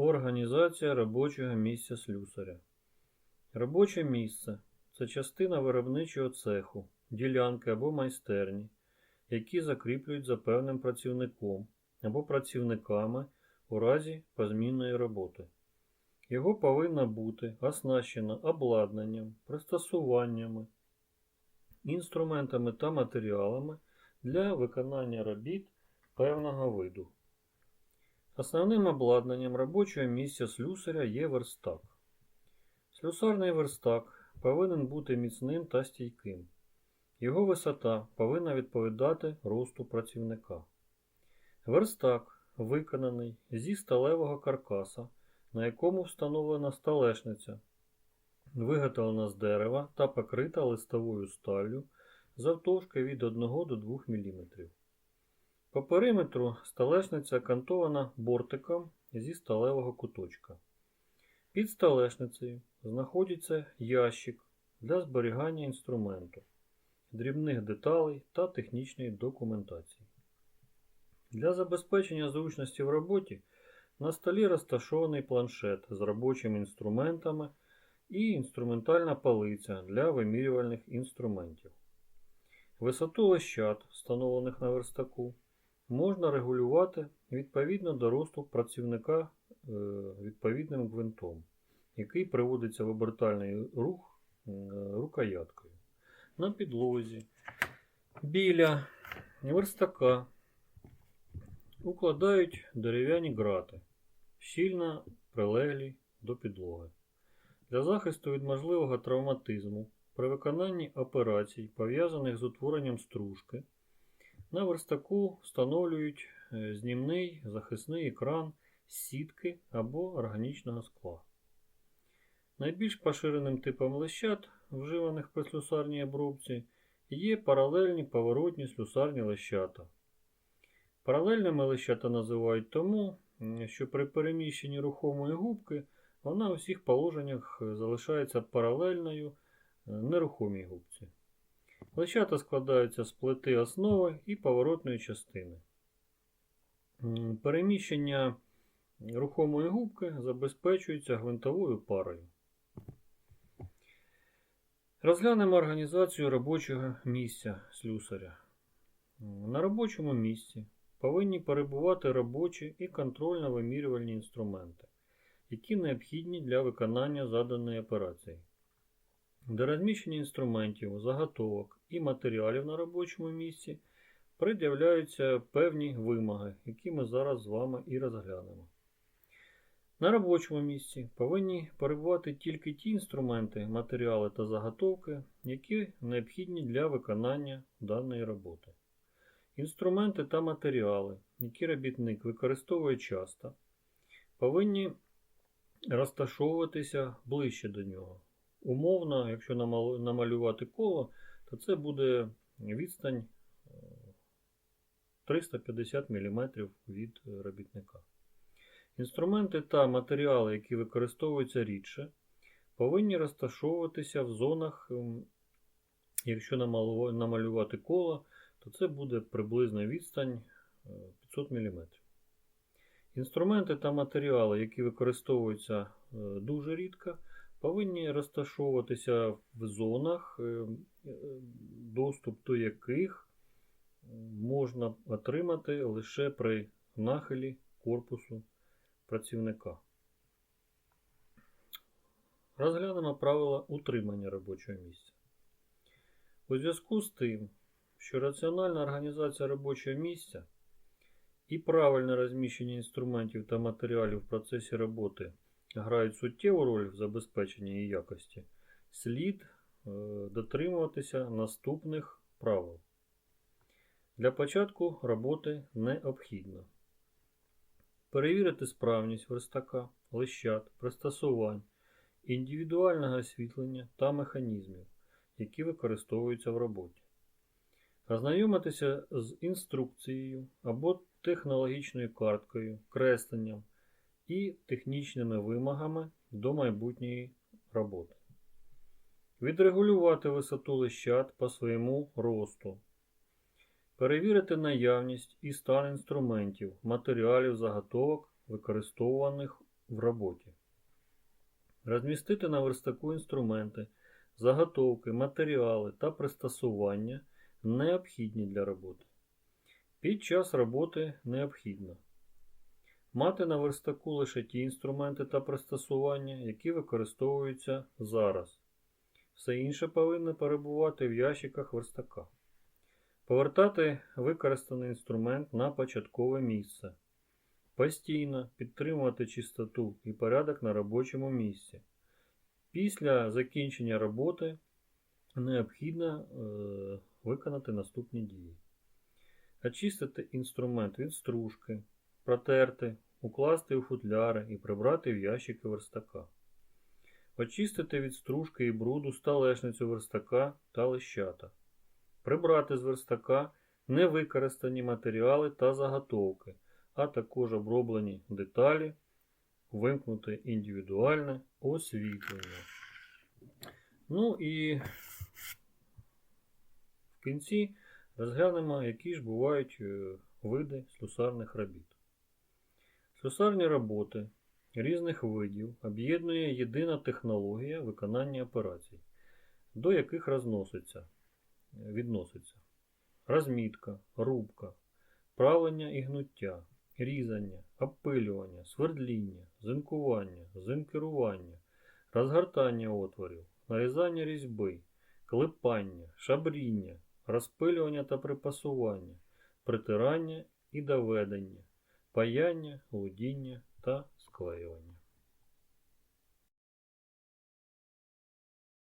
Організація робочого місця слюсаря. Робоче місце це частина виробничого цеху, ділянки або майстерні, які закріплюють за певним працівником або працівниками у разі позмінної роботи. Його повинно бути оснащено обладнанням, пристосуваннями, інструментами та матеріалами для виконання робіт певного виду. Основним обладнанням робочого місця слюсаря є верстак. Слюсарний верстак повинен бути міцним та стійким. Його висота повинна відповідати росту працівника. Верстак виконаний зі сталевого каркаса, на якому встановлена сталешниця, виготовлена з дерева та покрита листовою сталлю завтовшки від 1 до 2 мм. По периметру сталешниця окантована бортиком зі сталевого куточка. Під сталешницею знаходиться ящик для зберігання інструменту, дрібних деталей та технічної документації. Для забезпечення зручності в роботі на столі розташований планшет з робочими інструментами і інструментальна палиця для вимірювальних інструментів. Висоту лещат, встановлених на верстаку, можна регулювати відповідно до росту працівника е, відповідним гвинтом, який приводиться в обертальний рух е, рукояткою. На підлозі біля верстака укладають дерев'яні грати, щільно прилеглі до підлоги. Для захисту від можливого травматизму при виконанні операцій, пов'язаних з утворенням стружки, на верстаку встановлюють е, знімний захисний екран сітки або органічного скла. Найбільш поширеним типом лещат, вживаних при слюсарній обробці, є паралельні поворотні слюсарні лещата. Паралельними лещата називають тому, що при переміщенні рухомої губки вона у всіх положеннях залишається паралельною е, нерухомій губці. Лещата складаються з плити основи і поворотної частини. Переміщення рухомої губки забезпечується гвинтовою парою. Розглянемо організацію робочого місця слюсаря. На робочому місці повинні перебувати робочі і контрольно-вимірювальні інструменти, які необхідні для виконання заданої операції. До розміщення інструментів, заготовок і матеріалів на робочому місці пред'являються певні вимоги, які ми зараз з вами і розглянемо. На робочому місці повинні перебувати тільки ті інструменти, матеріали та заготовки, які необхідні для виконання даної роботи. Інструменти та матеріали, які робітник використовує часто, повинні розташовуватися ближче до нього. Умовно, якщо намалювати коло, то це буде відстань 350 мм від робітника. Інструменти та матеріали, які використовуються рідше, повинні розташовуватися в зонах, якщо намалювати коло, то це буде приблизна відстань 500 мм. Інструменти та матеріали, які використовуються дуже рідко, повинні розташовуватися в зонах, доступ до яких можна отримати лише при нахилі корпусу працівника. Розглянемо правила утримання робочого місця. У зв'язку з тим, що раціональна організація робочого місця і правильне розміщення інструментів та матеріалів в процесі роботи грають суттєву роль в забезпеченні її якості, слід е, дотримуватися наступних правил. Для початку роботи необхідно перевірити справність верстака, лищат, пристосувань, індивідуального освітлення та механізмів, які використовуються в роботі. Ознайомитися з інструкцією або технологічною карткою, кресленням і технічними вимогами до майбутньої роботи. Відрегулювати висоту лищат по своєму росту. Перевірити наявність і стан інструментів, матеріалів заготовок, використовуваних в роботі. Розмістити на верстаку інструменти, заготовки, матеріали та пристосування необхідні для роботи. Під час роботи необхідно мати на верстаку лише ті інструменти та пристосування, які використовуються зараз. Все інше повинно перебувати в ящиках верстака. Повертати використаний інструмент на початкове місце. Постійно підтримувати чистоту і порядок на робочому місці. Після закінчення роботи необхідно е, виконати наступні дії. Очистити інструмент від стружки, протерти, укласти у футляри і прибрати в ящики верстака. Очистити від стружки і бруду сталешницю верстака та лищата. Прибрати з верстака невикористані матеріали та заготовки, а також оброблені деталі, вимкнути індивідуальне освітлення. Ну і в кінці розглянемо, які ж бувають е, види слюсарних робіт. Слюсарні роботи різних видів об'єднує єдина технологія виконання операцій, до яких розноситься, відноситься розмітка, рубка, правлення і гнуття, різання, обпилювання, свердління, зинкування, зинкерування, розгортання отворів, нарізання різьби, клепання, шабріння, розпилювання та припасування, притирання і доведення, паяння, лудіння та склеювання.